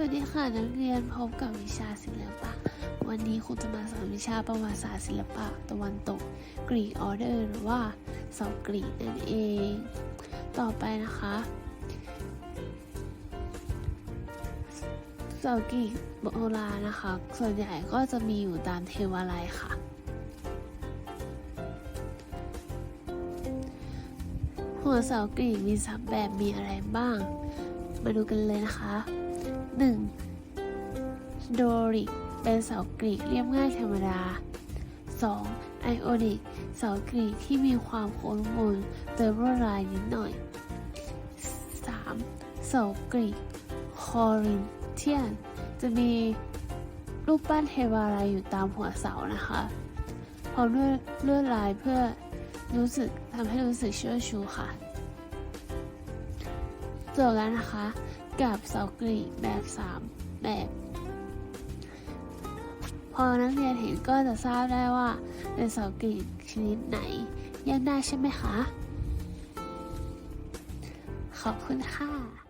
สวัสดีค่ะนักเรียนพบกับวิชาศิลปะ วันนี้ครูจะมาสอนวิชาประวัติศาสตร์ศิลปะตะวันตกกรีกออเดอร์หรือว่าเสากรีกนั่นเอง ต่อไปนะคะเสากรีกโบราณนะคะ ส่วนใหญ่ก็จะมีอยู่ตามเทวาลัยค่ะ หัวเสากรีกมีสามแบบมีอะไรบ้าง มาดูกันเลยนะคะ 1. โดริก เป็นเสากรีกเรียบง่ายธรรมดา 2. ไอโอนิก เสากรีกที่มีความโค้งมนเติมลวดลายนิดหน่อย 3. เสากรีกคอรินเทียน จะมีรูปปั้นเทวาลัยอยู่ตามหัวเสานะคะพร้อมด้วยลวดลายเพื่อรู้สึกทำให้รู้สึกเชื่อชูค่ะ จบแล้วนะคะ กับเสากรีแบบ 3 แบบ พอนักเรียนเห็นก็จะทราบได้ว่าเป็นเสากรีชนิดไหนแยกได้ใช่ไหมคะ ขอบคุณค่ะ